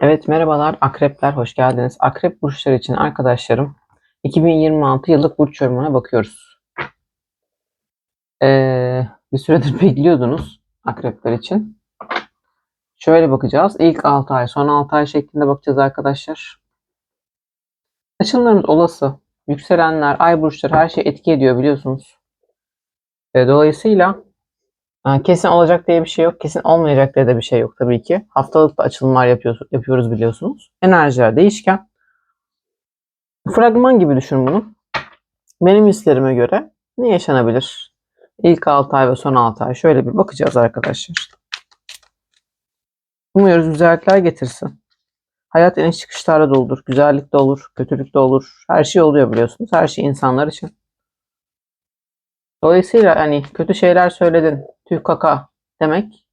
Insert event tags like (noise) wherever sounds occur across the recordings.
Evet merhabalar akrepler hoş geldiniz. Akrep burçları için arkadaşlarım 2026 yıllık burç yorumuna bakıyoruz. Ee, bir süredir (laughs) bekliyordunuz akrepler için. Şöyle bakacağız. İlk 6 ay son 6 ay şeklinde bakacağız arkadaşlar. Açılımlarımız olası. Yükselenler, ay burçları her şey etki ediyor biliyorsunuz. Ee, dolayısıyla Kesin olacak diye bir şey yok. Kesin olmayacak diye de bir şey yok tabii ki. Haftalık da açılımlar yapıyoruz, yapıyoruz biliyorsunuz. Enerjiler değişken. Fragman gibi düşün bunu. Benim hislerime göre ne yaşanabilir? İlk 6 ay ve son 6 ay şöyle bir bakacağız arkadaşlar. Umuyoruz güzellikler getirsin. Hayat iniş çıkışlarla doludur. Güzellik de olur, kötülük de olur. Her şey oluyor biliyorsunuz. Her şey insanlar için. Dolayısıyla hani kötü şeyler söyledin, tüh kaka demek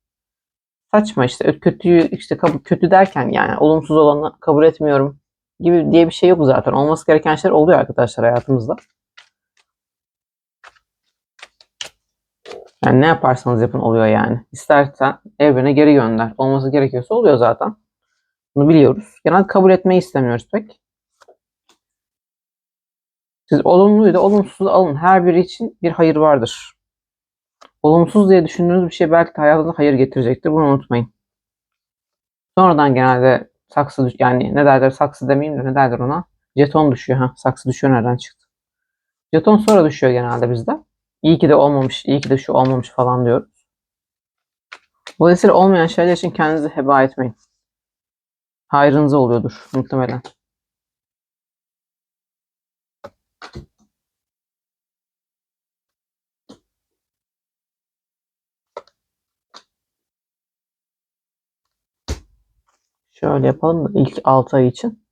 saçma işte. Kötüyü işte kötü derken yani olumsuz olanı kabul etmiyorum gibi diye bir şey yok zaten. Olması gereken şeyler oluyor arkadaşlar hayatımızda. Yani ne yaparsanız yapın oluyor yani. İstersen evrene geri gönder. Olması gerekiyorsa oluyor zaten. Bunu biliyoruz. Genelde kabul etmeyi istemiyoruz pek. Siz olumluyu da olumsuzu alın. Her biri için bir hayır vardır. Olumsuz diye düşündüğünüz bir şey belki de hayatınıza hayır getirecektir. Bunu unutmayın. Sonradan genelde saksı yani ne derler saksı demeyeyim de ne derler ona? Jeton düşüyor. Ha, saksı düşüyor nereden çıktı? Jeton sonra düşüyor genelde bizde. İyi ki de olmamış, iyi ki de şu olmamış falan diyoruz. Dolayısıyla olmayan şeyler için kendinizi heba etmeyin. Hayrınıza oluyordur muhtemelen. Şöyle yapalım da ilk 6 ay için.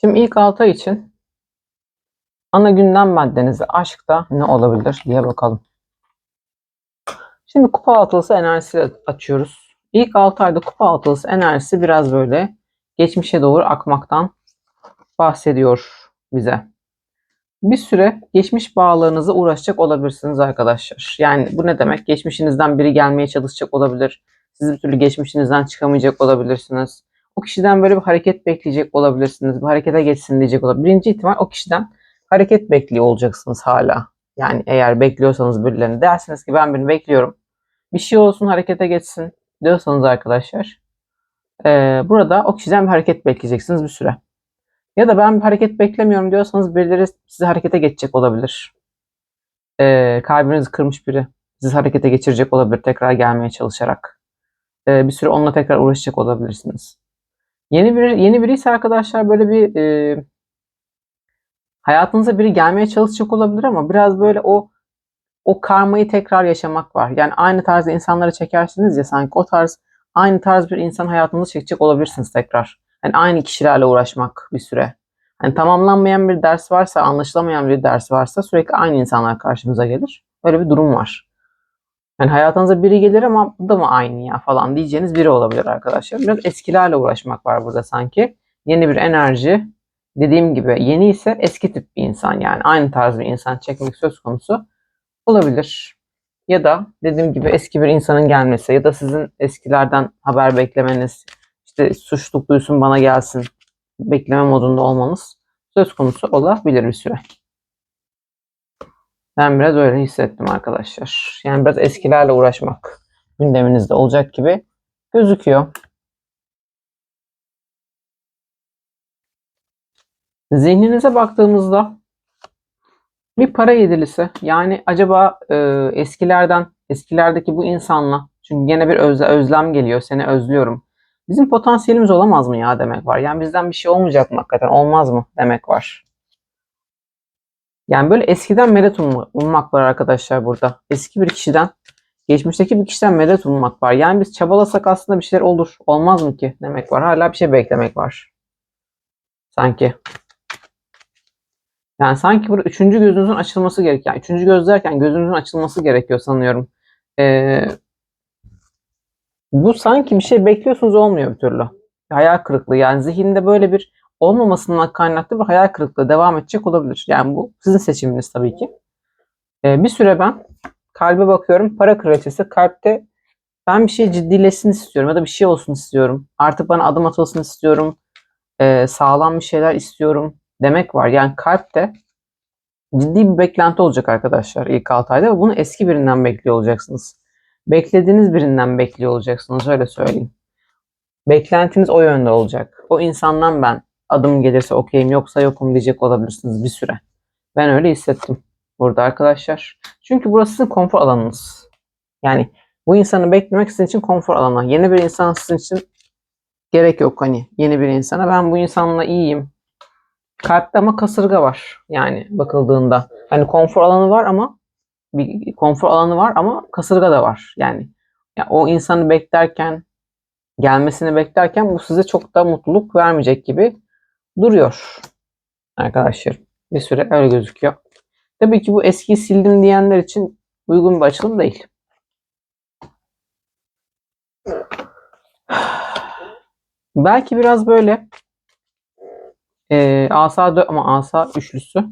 Şimdi ilk 6 ay için ana gündem maddenizi aşkta ne olabilir diye bakalım. Şimdi kupa altılısı enerjisi açıyoruz. İlk 6 ayda kupa altılısı enerjisi biraz böyle geçmişe doğru akmaktan bahsediyor bize. Bir süre geçmiş bağlarınızla uğraşacak olabilirsiniz arkadaşlar. Yani bu ne demek? Geçmişinizden biri gelmeye çalışacak olabilir siz bir türlü geçmişinizden çıkamayacak olabilirsiniz. O kişiden böyle bir hareket bekleyecek olabilirsiniz. Bir harekete geçsin diyecek olabilir. Birinci ihtimal o kişiden hareket bekliyor olacaksınız hala. Yani eğer bekliyorsanız birilerini dersiniz ki ben birini bekliyorum. Bir şey olsun harekete geçsin diyorsanız arkadaşlar. E, burada o kişiden bir hareket bekleyeceksiniz bir süre. Ya da ben bir hareket beklemiyorum diyorsanız birileri sizi harekete geçecek olabilir. E, kalbinizi kırmış biri sizi harekete geçirecek olabilir tekrar gelmeye çalışarak. E, bir süre onunla tekrar uğraşacak olabilirsiniz. Yeni bir yeni biri ise arkadaşlar böyle bir e, hayatınıza biri gelmeye çalışacak olabilir ama biraz böyle o o karmayı tekrar yaşamak var. Yani aynı tarzda insanları çekersiniz ya sanki o tarz aynı tarz bir insan hayatınıza çekecek olabilirsiniz tekrar. Yani aynı kişilerle uğraşmak bir süre. Yani tamamlanmayan bir ders varsa, anlaşılamayan bir ders varsa sürekli aynı insanlar karşımıza gelir. Öyle bir durum var. Yani hayatınıza biri gelir ama bu da mı aynı ya falan diyeceğiniz biri olabilir arkadaşlar. Biraz eskilerle uğraşmak var burada sanki. Yeni bir enerji. Dediğim gibi yeni ise eski tip bir insan yani aynı tarz bir insan çekmek söz konusu olabilir. Ya da dediğim gibi eski bir insanın gelmesi ya da sizin eskilerden haber beklemeniz, işte suçluluk duysun bana gelsin bekleme modunda olmanız söz konusu olabilir bir süre. Ben biraz öyle hissettim arkadaşlar. Yani biraz eskilerle uğraşmak gündeminizde olacak gibi gözüküyor. Zihninize baktığımızda bir para yedilisi. Yani acaba e, eskilerden, eskilerdeki bu insanla çünkü yine bir özle, özlem geliyor. Seni özlüyorum. Bizim potansiyelimiz olamaz mı ya demek var. Yani bizden bir şey olmayacak mı hakikaten? Olmaz mı demek var. Yani böyle eskiden medet ummak var arkadaşlar burada. Eski bir kişiden, geçmişteki bir kişiden medet ummak var. Yani biz çabalasak aslında bir şeyler olur. Olmaz mı ki demek var. Hala bir şey beklemek var. Sanki. Yani sanki burada üçüncü gözünüzün açılması gerekiyor. Yani üçüncü göz derken gözünüzün açılması gerekiyor sanıyorum. Ee, bu sanki bir şey bekliyorsunuz olmuyor bir türlü. Hayal kırıklığı yani zihinde böyle bir olmamasından kaynaklı bir hayal kırıklığı devam edecek olabilir. Yani bu sizin seçiminiz tabii ki. Ee, bir süre ben kalbe bakıyorum. Para kraliçesi kalpte ben bir şey ciddileşsin istiyorum ya da bir şey olsun istiyorum. Artık bana adım atılsın istiyorum. Ee, sağlam bir şeyler istiyorum demek var. Yani kalpte ciddi bir beklenti olacak arkadaşlar ilk 6 ayda bunu eski birinden bekliyor olacaksınız. Beklediğiniz birinden bekliyor olacaksınız öyle söyleyeyim. Beklentiniz o yönde olacak. O insandan ben adım gelirse okeyim yoksa yokum diyecek olabilirsiniz bir süre. Ben öyle hissettim burada arkadaşlar. Çünkü burası sizin konfor alanınız. Yani bu insanı beklemek sizin için konfor alanı. Yeni bir insan sizin için gerek yok hani yeni bir insana. Ben bu insanla iyiyim. Kalpte ama kasırga var. Yani bakıldığında. Hani konfor alanı var ama bir konfor alanı var ama kasırga da var. Yani ya o insanı beklerken gelmesini beklerken bu size çok da mutluluk vermeyecek gibi duruyor. Arkadaşlar bir süre öyle gözüküyor. Tabii ki bu eskiyi sildim diyenler için uygun bir açılım değil. Belki biraz böyle e, asa dö- ama asa üçlüsü.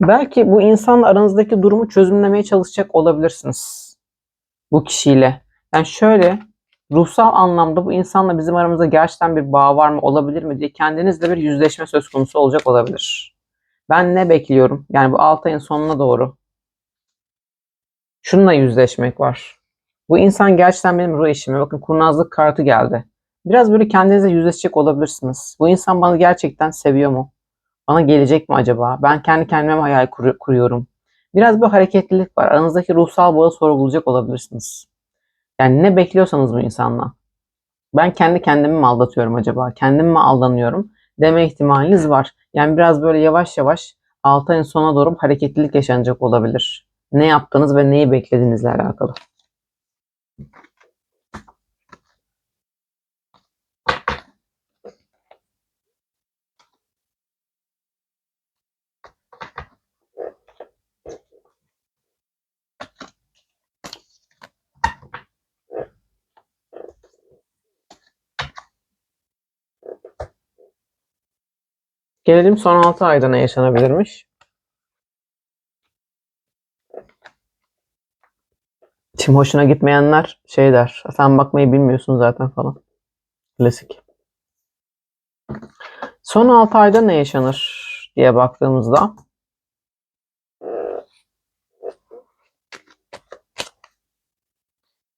Belki bu insanla aranızdaki durumu çözümlemeye çalışacak olabilirsiniz. Bu kişiyle. Yani şöyle ruhsal anlamda bu insanla bizim aramızda gerçekten bir bağ var mı olabilir mi diye kendinizle bir yüzleşme söz konusu olacak olabilir. Ben ne bekliyorum? Yani bu 6 ayın sonuna doğru. Şununla yüzleşmek var. Bu insan gerçekten benim ruh eşim. Bakın kurnazlık kartı geldi. Biraz böyle kendinize yüzleşecek olabilirsiniz. Bu insan bana gerçekten seviyor mu? Bana gelecek mi acaba? Ben kendi kendime hayal kur- kuruyorum? Biraz bir hareketlilik var. Aranızdaki ruhsal bağı sorgulayacak olabilirsiniz. Yani ne bekliyorsanız bu insanla. Ben kendi kendimi mi aldatıyorum acaba? Kendim mi aldanıyorum? Deme ihtimaliniz var. Yani biraz böyle yavaş yavaş 6 ayın sonuna doğru hareketlilik yaşanacak olabilir. Ne yaptınız ve neyi beklediğinizle alakalı. Gelelim son 6 ayda ne yaşanabilirmiş? Şimdi hoşuna gitmeyenler şey der. Sen bakmayı bilmiyorsun zaten falan. Klasik. Son 6 ayda ne yaşanır diye baktığımızda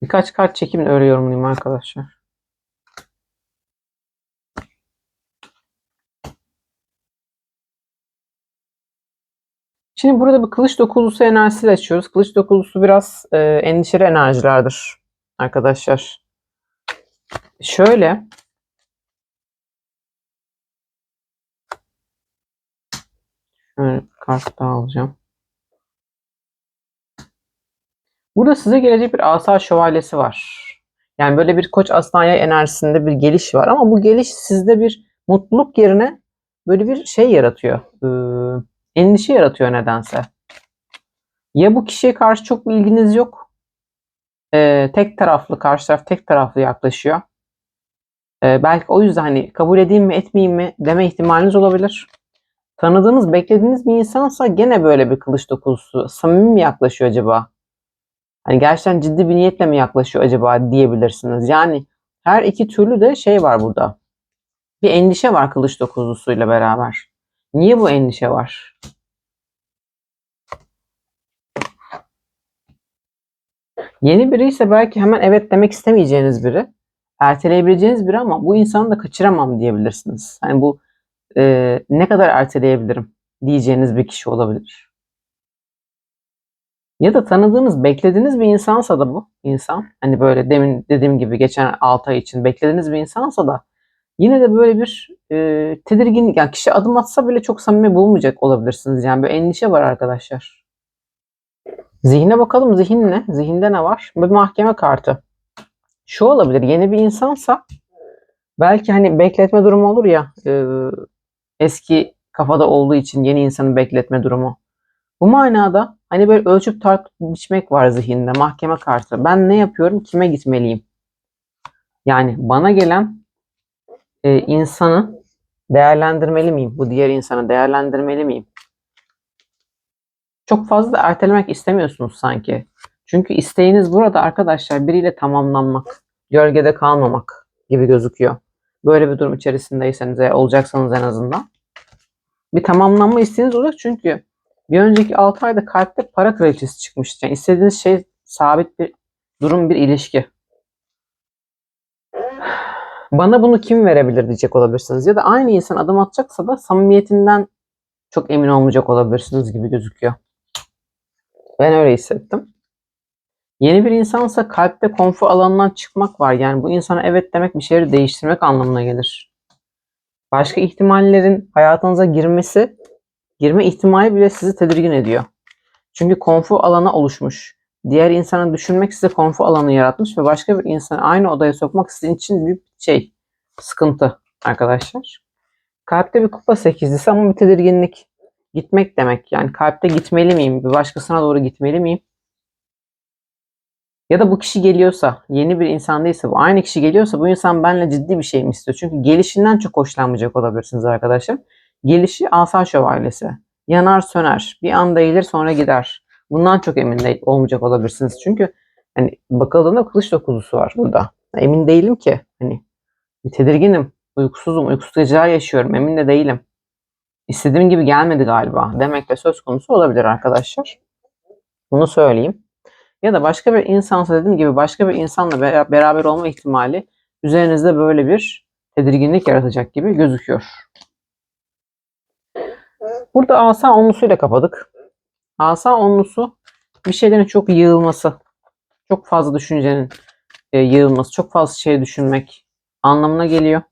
birkaç kart çekimle öyle yorumlayayım arkadaşlar. Şimdi burada bir kılıç dokuzlusu enerjisiyle açıyoruz. Kılıç dokuzlusu biraz e, endişeli enerjilerdir arkadaşlar. Şöyle şöyle bir kart daha alacağım. Burada size gelecek bir asa şövalyesi var. Yani böyle bir koç aslan yay enerjisinde bir geliş var ama bu geliş sizde bir mutluluk yerine böyle bir şey yaratıyor. Ee, endişe yaratıyor nedense. Ya bu kişiye karşı çok bir ilginiz yok. Ee, tek taraflı, karşı taraf tek taraflı yaklaşıyor. Ee, belki o yüzden hani kabul edeyim mi etmeyeyim mi deme ihtimaliniz olabilir. Tanıdığınız, beklediğiniz bir insansa gene böyle bir kılıç dokuzusu. Samimi mi yaklaşıyor acaba? Hani gerçekten ciddi bir niyetle mi yaklaşıyor acaba diyebilirsiniz. Yani her iki türlü de şey var burada. Bir endişe var kılıç dokuzlusuyla beraber. Niye bu endişe var? Yeni biri ise belki hemen evet demek istemeyeceğiniz biri. Erteleyebileceğiniz biri ama bu insanı da kaçıramam diyebilirsiniz. Hani bu e, ne kadar erteleyebilirim diyeceğiniz bir kişi olabilir. Ya da tanıdığınız, beklediğiniz bir insansa da bu insan. Hani böyle demin dediğim gibi geçen 6 ay için beklediğiniz bir insansa da yine de böyle bir e, tedirginlik. Yani kişi adım atsa bile çok samimi bulmayacak olabilirsiniz. Yani bir endişe var arkadaşlar. Zihne bakalım. Zihin ne? Zihinde ne var? Bir mahkeme kartı. Şu olabilir. Yeni bir insansa belki hani bekletme durumu olur ya e, eski kafada olduğu için yeni insanı bekletme durumu. Bu manada hani böyle ölçüp tartıp biçmek var zihinde. Mahkeme kartı. Ben ne yapıyorum? Kime gitmeliyim? Yani bana gelen e, insanı değerlendirmeli miyim? Bu diğer insanı değerlendirmeli miyim? Çok fazla ertelemek istemiyorsunuz sanki. Çünkü isteğiniz burada arkadaşlar biriyle tamamlanmak, gölgede kalmamak gibi gözüküyor. Böyle bir durum içerisindeyseniz eğer olacaksanız en azından. Bir tamamlanma isteğiniz olacak çünkü bir önceki 6 ayda kalpte para kraliçesi çıkmıştı. Yani istediğiniz şey sabit bir durum, bir ilişki. Bana bunu kim verebilir diyecek olabilirsiniz. Ya da aynı insan adım atacaksa da samimiyetinden çok emin olmayacak olabilirsiniz gibi gözüküyor. Ben öyle hissettim. Yeni bir insansa kalpte konfor alanından çıkmak var. Yani bu insana evet demek bir şeyleri değiştirmek anlamına gelir. Başka ihtimallerin hayatınıza girmesi, girme ihtimali bile sizi tedirgin ediyor. Çünkü konfor alanı oluşmuş. Diğer insanı düşünmek size konfor alanı yaratmış ve başka bir insanı aynı odaya sokmak sizin için bir şey, sıkıntı arkadaşlar. Kalpte bir kupa sekizlisi ama bir tedirginlik. Gitmek demek. Yani kalpte gitmeli miyim? Bir başkasına doğru gitmeli miyim? Ya da bu kişi geliyorsa, yeni bir insan değilse, bu aynı kişi geliyorsa bu insan benimle ciddi bir şey mi istiyor? Çünkü gelişinden çok hoşlanmayacak olabilirsiniz arkadaşlar. Gelişi asa şövalyesi. Yanar söner. Bir anda gelir sonra gider. Bundan çok emin değil, olmayacak olabilirsiniz. Çünkü hani bakıldığında kılıç dokuzusu var burada. Emin değilim ki. Hani tedirginim. Uykusuzum. Uykusuz geceler yaşıyorum. Emin de değilim. İstediğim gibi gelmedi galiba. Demek de söz konusu olabilir arkadaşlar. Bunu söyleyeyim. Ya da başka bir insansa dediğim gibi başka bir insanla beraber olma ihtimali üzerinizde böyle bir tedirginlik yaratacak gibi gözüküyor. Burada asa onlusuyla kapadık. Asa onlusu bir şeylerin çok yığılması, çok fazla düşüncenin e, yığılması, çok fazla şey düşünmek anlamına geliyor.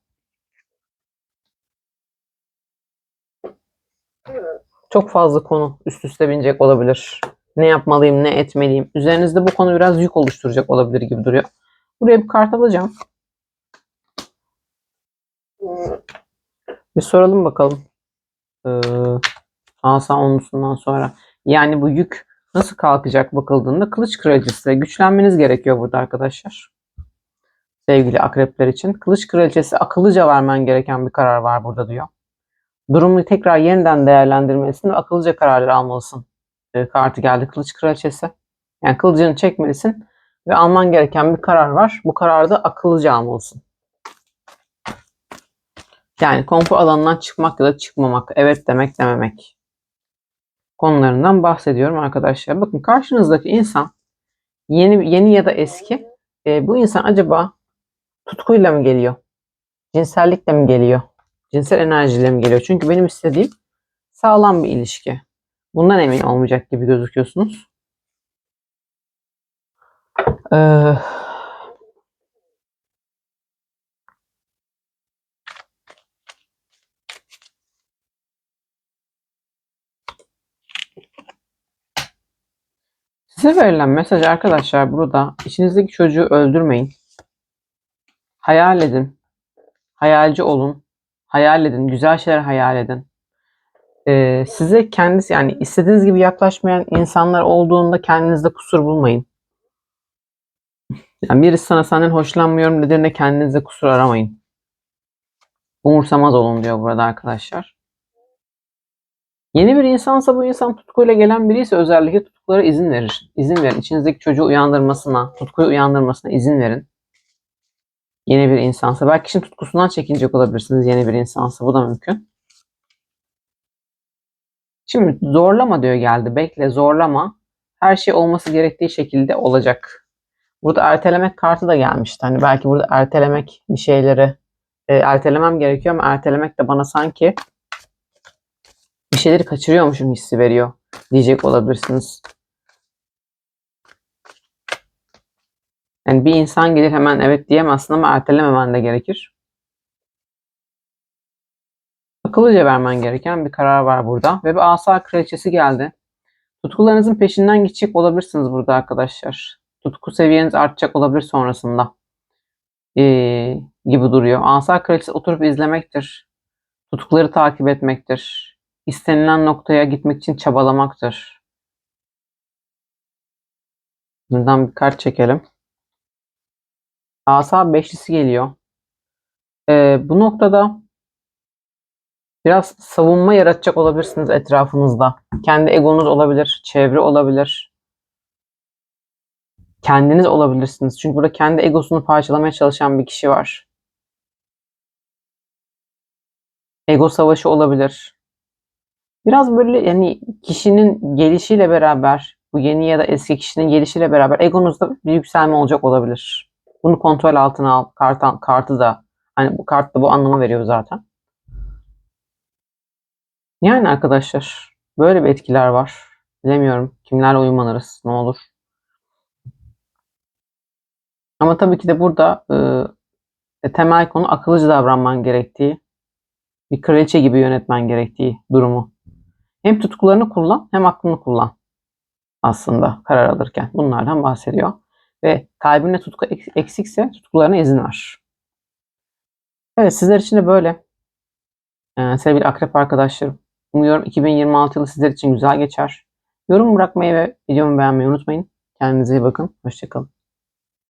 Çok fazla konu üst üste binecek olabilir. Ne yapmalıyım, ne etmeliyim. Üzerinizde bu konu biraz yük oluşturacak olabilir gibi duruyor. Buraya bir kart alacağım. Bir soralım bakalım. Ee, asa onlusundan sonra. Yani bu yük nasıl kalkacak bakıldığında kılıç kraliçesi güçlenmeniz gerekiyor burada arkadaşlar. Sevgili akrepler için. Kılıç kraliçesi akıllıca vermen gereken bir karar var burada diyor. Durumu tekrar yeniden değerlendirmelisin ve akıllıca kararlar almalısın. E, kartı geldi kılıç kraliçesi. Yani kılıcını çekmelisin ve alman gereken bir karar var. Bu kararı da akıllıca almalısın. Yani konfor alanından çıkmak ya da çıkmamak, evet demek dememek konularından bahsediyorum arkadaşlar. Bakın karşınızdaki insan yeni yeni ya da eski e, bu insan acaba tutkuyla mı geliyor? Cinsellikle mi geliyor? Cinsel enerjiyle mi geliyor? Çünkü benim istediğim sağlam bir ilişki. Bundan emin olmayacak gibi gözüküyorsunuz. Ee, Size verilen mesaj arkadaşlar burada içinizdeki çocuğu öldürmeyin. Hayal edin. Hayalci olun. Hayal edin. Güzel şeyler hayal edin. Ee, size kendisi yani istediğiniz gibi yaklaşmayan insanlar olduğunda kendinizde kusur bulmayın. Yani birisi sana senden hoşlanmıyorum dediğinde kendinizde kusur aramayın. Umursamaz olun diyor burada arkadaşlar. Yeni bir insansa bu insan tutkuyla gelen biri ise özellikle tutkulara izin verir. İzin verin. İçinizdeki çocuğu uyandırmasına, tutkuyu uyandırmasına izin verin. Yeni bir insansa. Belki kişinin tutkusundan çekinecek olabilirsiniz yeni bir insansa. Bu da mümkün. Şimdi zorlama diyor geldi. Bekle zorlama. Her şey olması gerektiği şekilde olacak. Burada ertelemek kartı da gelmişti. Hani belki burada ertelemek bir şeyleri e, ertelemem gerekiyor ama ertelemek de bana sanki bir şeyleri kaçırıyormuşum hissi veriyor diyecek olabilirsiniz. Yani bir insan gelir hemen evet diyemezsin ama ertelememen de gerekir. Akıllıca vermen gereken bir karar var burada. Ve bir asa kraliçesi geldi. Tutkularınızın peşinden gidecek olabilirsiniz burada arkadaşlar. Tutku seviyeniz artacak olabilir sonrasında. Ee, gibi duruyor. Asa kraliçesi oturup izlemektir. Tutkuları takip etmektir. İstenilen noktaya gitmek için çabalamaktır. Buradan bir kart çekelim. Asa beşlisi geliyor. Ee, bu noktada biraz savunma yaratacak olabilirsiniz etrafınızda. Kendi egonuz olabilir, çevre olabilir. kendiniz olabilirsiniz. Çünkü burada kendi egosunu parçalamaya çalışan bir kişi var. Ego savaşı olabilir. Biraz böyle yani kişinin gelişiyle beraber bu yeni ya da eski kişinin gelişiyle beraber egonuzda bir yükselme olacak olabilir. Bunu kontrol altına al. Kart, kartı da hani bu kart da bu anlamı veriyor zaten. Yani arkadaşlar böyle bir etkiler var. Bilemiyorum kimlerle uyumanırız ne olur. Ama tabii ki de burada e, temel konu akıllıca davranman gerektiği, bir kraliçe gibi yönetmen gerektiği durumu. Hem tutkularını kullan hem aklını kullan aslında karar alırken. Bunlardan bahsediyor. Ve kalbinde tutku eksikse tutkularına izin ver. Evet sizler için de böyle. Ee, sevgili akrep arkadaşlarım. Umuyorum 2026 yılı sizler için güzel geçer. Yorum bırakmayı ve videomu beğenmeyi unutmayın. Kendinize iyi bakın. Hoşçakalın.